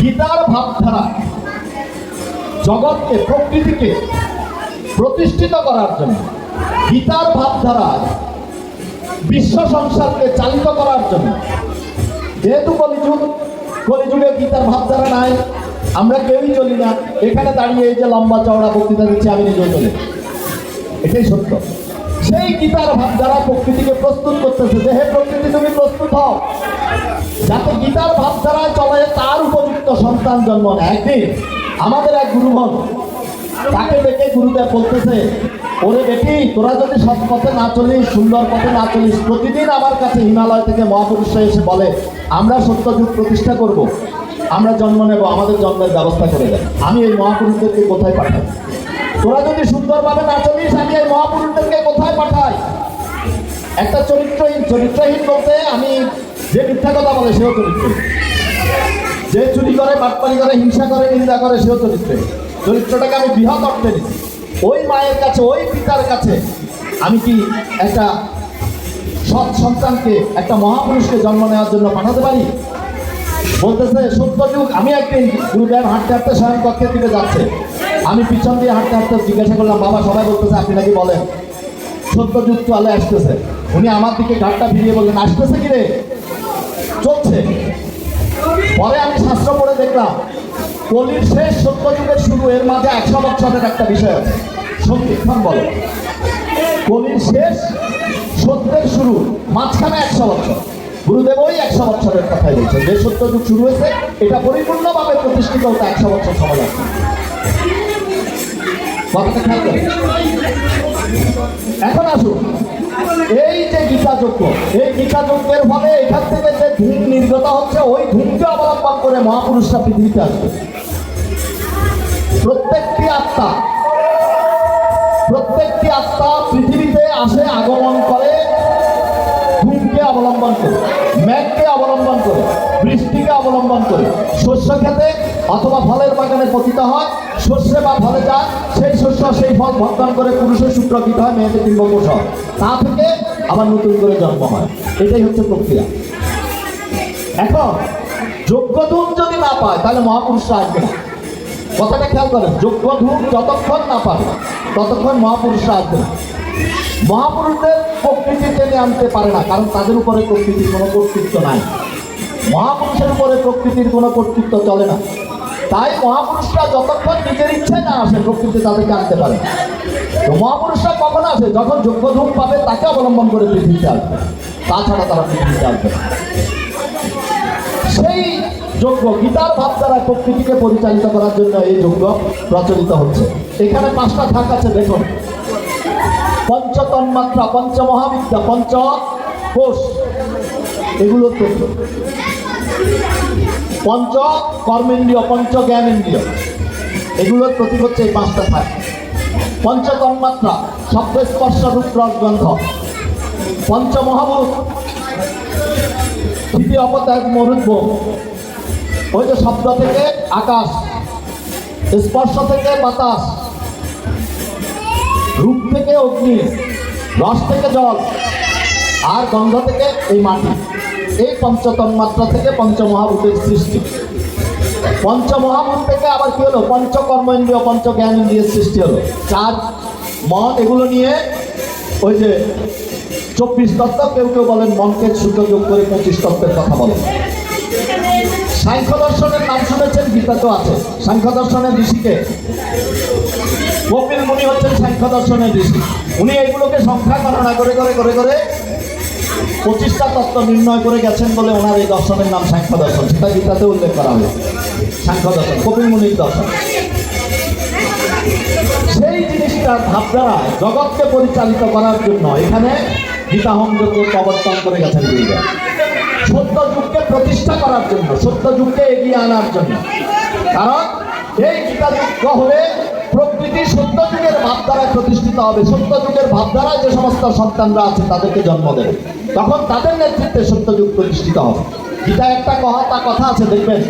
গীতার ভাবধারা জগৎকে, প্রকৃতিকে প্রতিষ্ঠিত করার জন্য। গীতার ভাবধারা বিশ্ব সংসারকে চালিত করার জন্য। যেহেতু কলিযুগ, কলিযুগে গীতার ভাবধারা নাই, আমরা কেউই চলি না। এখানে দাঁড়িয়ে এই যে লম্বা চওড়া বক্তৃতা দিচ্ছি, আমি নিজেও চলি। এটাই সত্য। সেই গীতার ভাবধারা প্রকৃতিকে প্রস্তুত করতেছে। যে হে প্রকৃতি তুমি প্রস্তুত হও। যাতে গীতার ভাবধারায় চলে তার উপযুক্ত সন্তান জন্ম একদিন আমাদের এক গুরুগণ তাকে ডেকে গুরুদেব বলতেছে, ওরে বেটি, তোরা যদি সৎ পথে না চলিস, সুন্দর পথে না চলিস, প্রতিদিন আমার কাছে হিমালয় থেকে মহাপুরুষরা এসে বলে, আমরা সত্যযুগ প্রতিষ্ঠা করব। আমরা জন্ম নেব, আমাদের জন্মের ব্যবস্থা করে দেয় আমি এই মহাপুরুষদেরকে কোথায় পাঠাই? তোরা যদি সুন্দরভাবে না চলিস, আমি এই মহাপুরুষদেরকে কোথায় পাঠাই? একটা চরিত্রহীন চরিত্রহীন বলতে আমি যে মিথ্যা কথা বলে, সেও চরিত্রহীন যে চুরি করে, বাটপারি করে, হিংসা করে, নিন্দা করে, সেও চরিত্রহীন চরিত্রটাকে আমি বৃহৎ অর্থে নিচ্ছি ওই মায়ের কাছে, ওই পিতার কাছে আমি কি একটা সৎ সন্তানকে, একটা মহাপুরুষকে জন্ম নেওয়ার জন্য পাঠাতে পারি? বলতেছে, সত্য যুগ, আমি একদিন গুরুদেব হাঁটতে হাঁটতে স্বয়ং কক্ষের দিকে যাচ্ছে। আমি পিছন দিয়ে হাঁটতে হাঁটতে জিজ্ঞাসা করলাম, বাবা, সবাই বলতেছে, আপনি নাকি বলেন? সত্যযুগ চলে আসতেছে। উনি আমার দিকে ঘাটটা ফিরিয়ে বললেন, আসতেছে কি চলছে পরে আমি শাস্ত্র পড়ে দেখলাম, কলির শেষ সত্যযুগের শুরু, এর মাঝে একশো বছরের একটা বিষয় আছে। সত্যিক্ষণ বলো। কলির শেষ সত্যের শুরু, মাঝখানে একশো বছর গুরুদেব ওই একশো বছরের কথাই বলছে যে সত্যযুগ শুরু হয়েছে, এটা পরিপূর্ণভাবে প্রতিষ্ঠিত হতে একশো বছর সময় খেয়াল এখন আসুন। এই যে গীতা যজ্ঞ এই গীতা যজ্ঞের ফলে এখান থেকে যে ধূম নির্গত হচ্ছে, ওই ধূমকে অবলম্বন করে মহাপুরুষরা পৃথিবীতে আসবে। প্রত্যেকটি আত্মা প্রত্যেকটি আত্মা পৃথিবীতে আসে আগমন অবলম্বন করে। শস্য খেতে অথবা ফলের বাগানে পতিত হয়, শস্যে বা ফলে যায় সেই শস্য, সেই ফল ভক্ষণ করে পুরুষের শুক্রকৃত হয়, মেয়েদের ডিম্বকোষ হয়। তা থেকে আবার নতুন করে জন্ম হয়। এটাই হচ্ছে প্রক্রিয়া। এখন যোগ্য ধূম যদি না পায়, তাহলে মহাপুরুষরা আসবে না। কথাটা খেয়াল করেন যোগ্য ধূম যতক্ষণ না পাবে, ততক্ষণ মহাপুরুষরা আসবে না। মহাপুরুষদের প্রকৃতি টেনে আনতে পারে না, কারণ তাদের উপরে প্রকৃতির কোনো কর্তৃত্ব নাই। মহাপুরুষের উপরে প্রকৃতির কোনো কর্তৃত্ব চলে না। তাই মহাপুরুষরা যতক্ষণ নিজের ইচ্ছে না আসে, প্রকৃতি তাদেরকে আনতে পারে। তো মহাপুরুষরা কখন আসে? যখন যোগ্য ধূম পাবে, তাকে অবলম্বন করে পৃথিবীতে আসবে। তাছাড়া তারা পৃথিবীতে আসবে সেই যজ্ঞ, গীতার ভাব দ্বারা প্রকৃতিকে পরিচালিত করার জন্য এই যজ্ঞ প্রচলিত হচ্ছে। এখানে পাঁচটা থাক আছে, দেখুন। পঞ্চতন্মাত্রা, পঞ্চমহাবিদ্যা পঞ্চ কোষ এগুলো তো পঞ্চ কর্মেন্দ্রিয় পঞ্চ জ্ঞানেন্দ্রিয় এগুলোর প্রতীক হচ্ছে এই পাঁচটা থাক পঞ্চতন্মাত্রা শব্দ স্পর্শ রূপ রস গন্ধ। পঞ্চমহাভূত তৃতীয় অপত্যাগ মরুদ্ভ ওই যে শব্দ থেকে আকাশ, স্পর্শ থেকে বাতাস, রূপ থেকে অগ্নি, রস থেকে জল, আর গন্ধ থেকে এই মাটি। এই পঞ্চতন্মাত্রা থেকে পঞ্চমহাভূতের সৃষ্টি। পঞ্চমহাভূত থেকে আবার কি হলো? পঞ্চকর্ম ইন্দ্রিয় পঞ্চ জ্ঞান ইন্দ্রিয়ের সৃষ্টি হলো। চার, মন, এগুলো নিয়ে ওই যে চব্বিশ তত্ত্ব, কেউ কেউ বলেন মনকে শুদ্ধ যোগ করে পঁচিশ তত্ত্বের কথা বলেন। সাংখ্য দর্শনের নাম শুনেছেন গীতা তো আছে। সাংখ্য দর্শনের ঋষিকে। কপিল মুনি হচ্ছেন সাংখ্য দর্শনের ঋষি। উনি এইগুলোকে সংখ্যা, গণনা করে করে করে করে পঁচিশটা তত্ত্ব নির্ণয় করে গেছেন বলে ওনার এই দর্শনের নাম সাংখ্য দর্শন সেটা গীতাতে উল্লেখ করা হয়েছে। সাংখ্য দর্শন কপিল মুনির দর্শন। সেই জিনিসটার ভাবধারা জগৎকে পরিচালিত করার জন্য এখানে গীতাহং যজ্ঞ প্রবর্তন করে গেছেন গুরুদেব সত্য যুগকে প্রতিষ্ঠা করার জন্য সত্য যুগকে এগিয়ে আনার জন্য। কারণ এই গীতা যুগ হলে প্রকৃতি সত্য যুগের ভাবধারায় প্রতিষ্ঠিত হবে। সত্য যুগের ভাবধারায় যে সমস্ত সন্তানরা আছে, তাদেরকে জন্ম দেবে। তখন তাদের নেতৃত্বে সত্যযুগ প্রতিষ্ঠিত হবে। গীতা একটা কথা কথা আছে দেখবেন।